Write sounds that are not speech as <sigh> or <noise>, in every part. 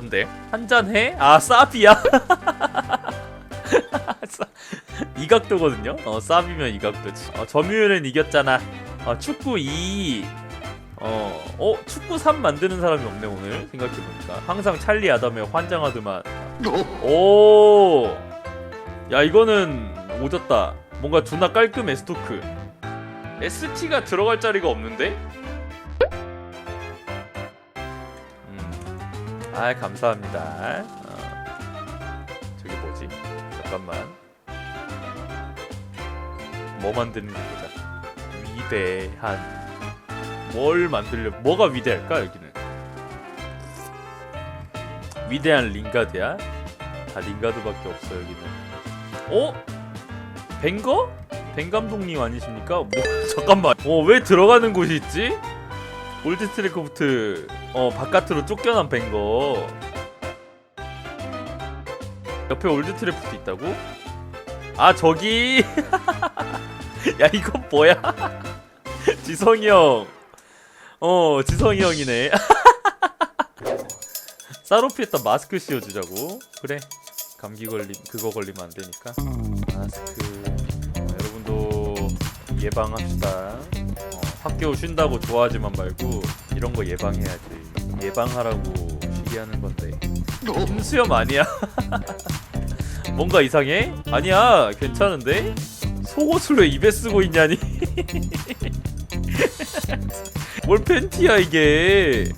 뭔데? 한잔 해? 아. 싸- 이 각도거든요. 어 사비면 이 각도지. 어, 점유율은 이겼잖아. 어, 축구 2. 어, 어 축구 3 만드는 사람이 없네 오늘 생각해 보니까 항상 찰리 아담에 환장하더만. 오. 야 이거는 오졌다. 뭔가 존나 깔끔해 스토크. ST가 들어갈 자리가 없는데? 아 감사합니다. 어. 저게 뭐지? 잠깐만. 뭐 만드는지 보자. 위대한. 뭘 만들려? 뭐가 위대할까 여기는? 위대한 링가드야? 다 링가드밖에 없어 여기는. 어? 벵거? 벤 감독님 아니십니까? 뭐 <laughs> 잠깐만. 어왜 들어가는 곳이 있지? 올드 트래커부트 어 바깥으로 쫓겨난 벤거. 옆에 올드 트래프트 있다고? 아 저기. <laughs> 야 이건 뭐야? <laughs> 지성이 형. 어 지성이 형이네. <laughs> 사로피에다 마스크 씌워주자고. 그래. 감기 걸림 그거 걸리면 안 되니까. 마스크. 어, 여러분도 예방합시다. 어, 학교 쉰다고 좋아하지만 말고 이런 거 예방해야지. 예방하라고 시기하는 건데. 힘수염 아니야? <laughs> 뭔가 이상해? 아니야, 괜찮은데? 속옷을 왜 입에 쓰고 있냐니? <laughs> 뭘 팬티야 이게?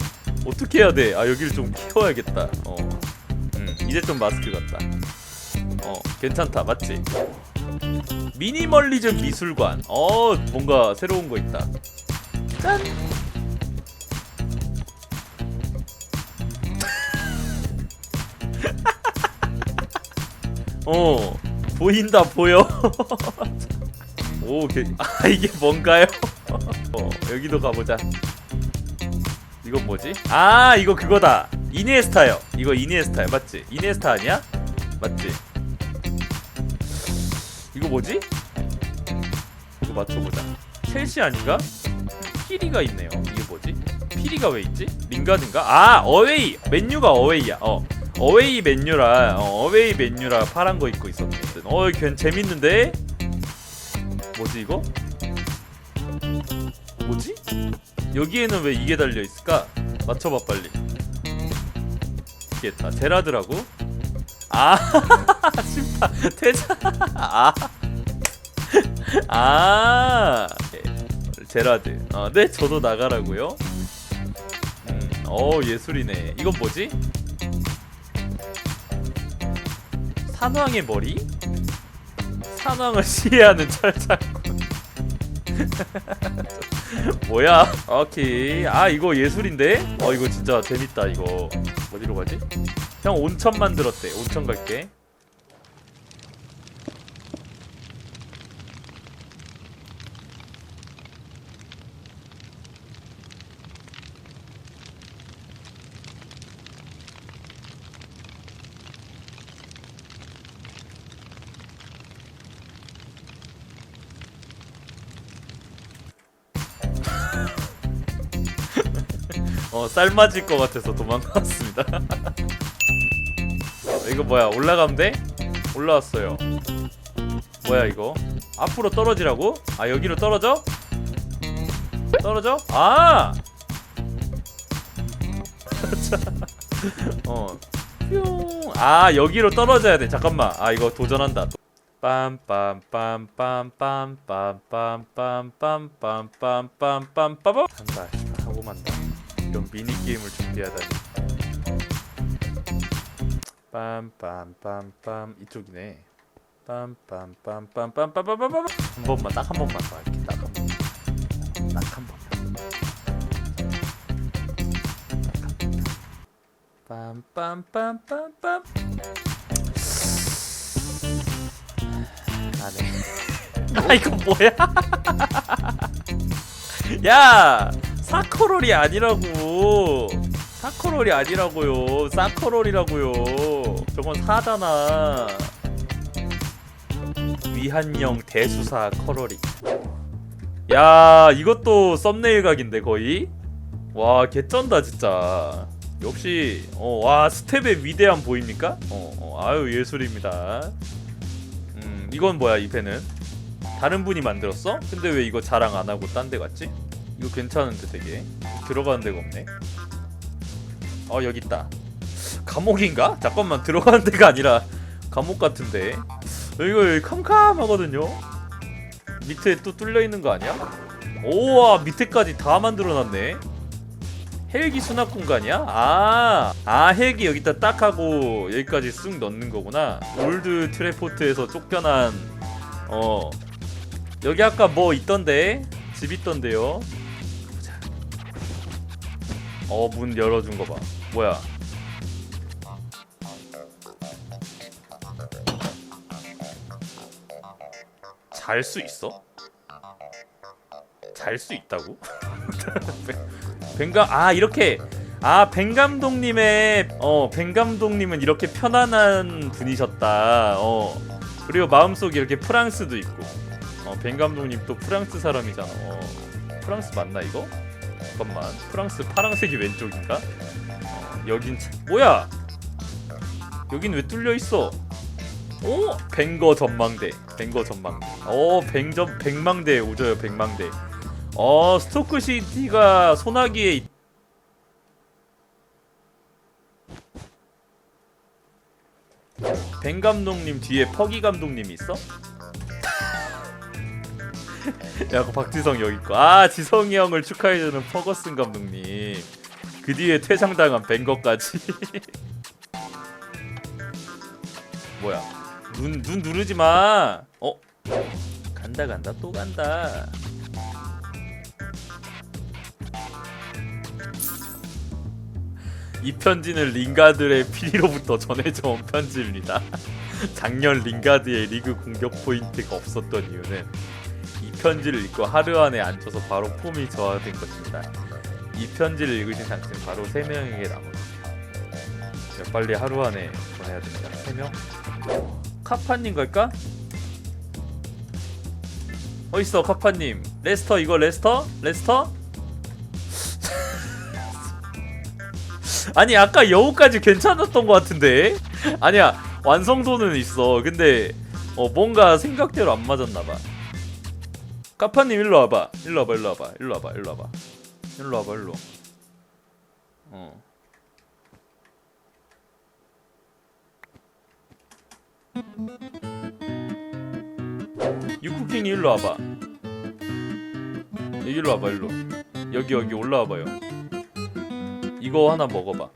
어떻게 해야 돼? 아 여기를 좀 키워야겠다. 어, 음, 이제 좀 마스크 같다. 어, 괜찮다, 맞지? 미니멀리즘 미술관. 어, 뭔가 새로운 거 있다. 짠. 어, 보인다 보여. <laughs> 오, 게, 아 이게 뭔가요? <laughs> 어, 여기도 가보자. 이건 뭐지? 아, 이거 그거다. 이니에스타요. 이거 이니에스타야, 맞지? 이니에스타 아니야? 맞지? 이거 뭐지? 이거 맞춰보자. 첼시 아닌가? 피리가 있네요. 이게 뭐지? 피리가 왜 있지? 링가드인가? 아 어웨이! 맨유가 어웨이야. 어 어웨이 맨유라 어, 어웨이 맨유라 파란 거 입고 있었네. 어괜 재밌는데? 뭐지 이거? 뭐지? 여기에는 왜 이게 달려 있을까? 맞춰봐 빨리. 이게 다 제라드라고? 아 <laughs> 심판 퇴장 아. 아 예. 제라드 어, 네 저도 나가라고요 음, 어 예술이네 이건 뭐지 산왕의 머리? 산왕을 시해하는 철장군 <laughs> 뭐야? 오케이. 아 이거 예술인데? 어 이거 진짜 재밌다 이거. 어디로 가지? 형 온천 만들었대. 온천 갈게 어 쌀 맞을 것 같아서 도망갔습니다. 어, 이거 뭐야 올라가면 돼? 올라왔어요. 뭐야 이거? 앞으로 떨어지라고? 아 여기로 떨어져? 떨어져? 아! 어. 뿅. 아 여기로 떨어져야 돼. 잠깐만. 아 이거 도전한다. 빰빰빰빰빰빰빰빰빰빰빰빰빰빰빰빰빰 한다. 하고 만다. 이런 미니 게임을 준비하다니. 빰빰빰빰 이쪽이네. 빰빰빰빰빰빰빰빰빰 한 번만 딱 한 번만 더 할게. 딱한 번. 딱한 번. 빰빰빰빰빰 안해 아 이거 뭐야 야 사커롤이 아니라고 사커롤이 아니라고요 사커롤이라고요 저건 사잖아 위한령 대수사 커러리 야 이것도 썸네일 각인데 거의 와 개쩐다 진짜 역시 어, 와 스텝의 위대함 보입니까? 어, 어, 아유 예술입니다. 음 이건 뭐야 이 펜은? 다른 분이 만들었어? 근데 왜 이거 자랑 안 하고 딴 데 갔지? 이거 괜찮은데 되게 들어가는 데가 없네. 어 여기 있다. 감옥인가? 잠깐만 들어가는 데가 아니라 감옥 같은데. 이거 캄캄하거든요. 밑에 또 뚫려 있는 거 아니야? 오와 밑에까지 다 만들어놨네. 헬기 수납 공간이야? 아, 아 헬기 여기다 딱 하고 여기까지 쑥 넣는 거구나. 올드 트레포트에서 쫓겨난 어 여기 아까 뭐 있던데 집 있던데요. 보자. 어문 열어준 거 봐. 뭐야? 잘 수 있어? 잘 수 있다고? <laughs> 뱅감 아 이렇게 아 뱅 감독님의 어 뱅 감독님은 이렇게 편안한 분이셨다. 어 그리고 마음속에 이렇게 프랑스도 있고 어 뱅 감독님 또 프랑스 사람이잖아. 어 프랑스 맞나 이거? 잠깐만 프랑스 파랑색이 왼쪽인가? 어, 여긴 차- 뭐야? 여긴 왜 뚫려 있어? 오 벵거 전망대 벵거 전망대 어 뱅전 백망대 오져요 백망대 어 스토크 시티가 소나기에 있... 벤 감독님 뒤에 퍼기 감독님이 있어? 야, 그 박지성 여기 있고. 아, 지성이 형을 축하해주는 퍼거슨 감독님. 그 뒤에 퇴장당한 벤거까지. <laughs> 뭐야? 눈, 눈 누르지 마. 어? 간다, 간다, 또 간다. 이 편지는 링가드의 피리로부터 전해져 온 편지입니다. <laughs> 작년 링가드의 리그 공격 포인트가 없었던 이유는 이 편지를 읽고 하루 안에 앉혀서 바로 폼이 저하된 것입니다. 이 편지를 읽으신 당신 바로 세 명에게. 자, 빨리 하루 안에 보내야 됩니다. 세 명? 카파님 걸까? 어 있어 카파님. 레스터 이거 레스터? 레스터? <laughs> 아니 아까 여우까지 괜찮았던 것 같은데 아니야 완성도는 있어 근데 어 뭔가 생각대로 안 맞았나봐 카파님 일로 와봐. 일로 와봐 일로 와봐. 일로 와봐 일로 와봐. 일로 와봐 일로. 어. 유쿠킹이 일로 와봐. 일로 와봐 일로. 여기 여기 올라와봐요. 이거 하나 먹어봐.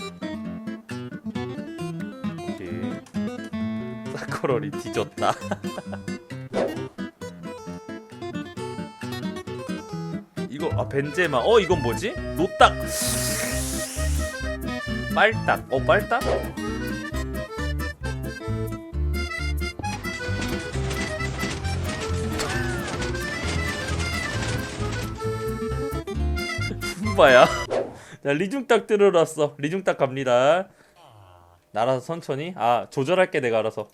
오케이. 사커럴이 뒤졌다. <laughs> 아 벤제마. 어 이건 뭐지? 노딱. 빨딱. 어 빨딱? 훔바야. 자 리중딱 들으러 왔어 리중딱 갑니다 날아서 천천히 아 조절할게 내가 알아서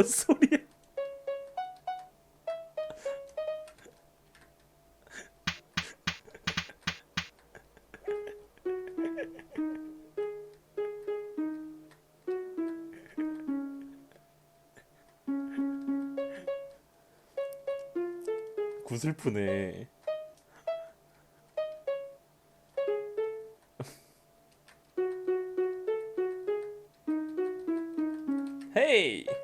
뭔 소리야 구슬프네. 헤이.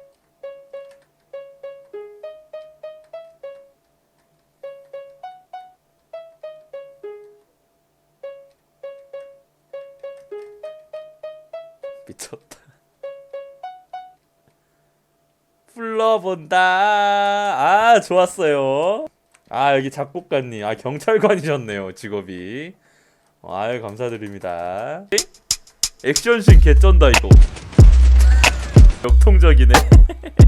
미쳤다. <laughs> 불러본다. 아, 좋았어요. 아, 여기 작곡가님. 아, 경찰관이셨네요, 직업이. 어, 아유, 감사드립니다. 액션씬 개쩐다, 이거. 역통적이네. <laughs>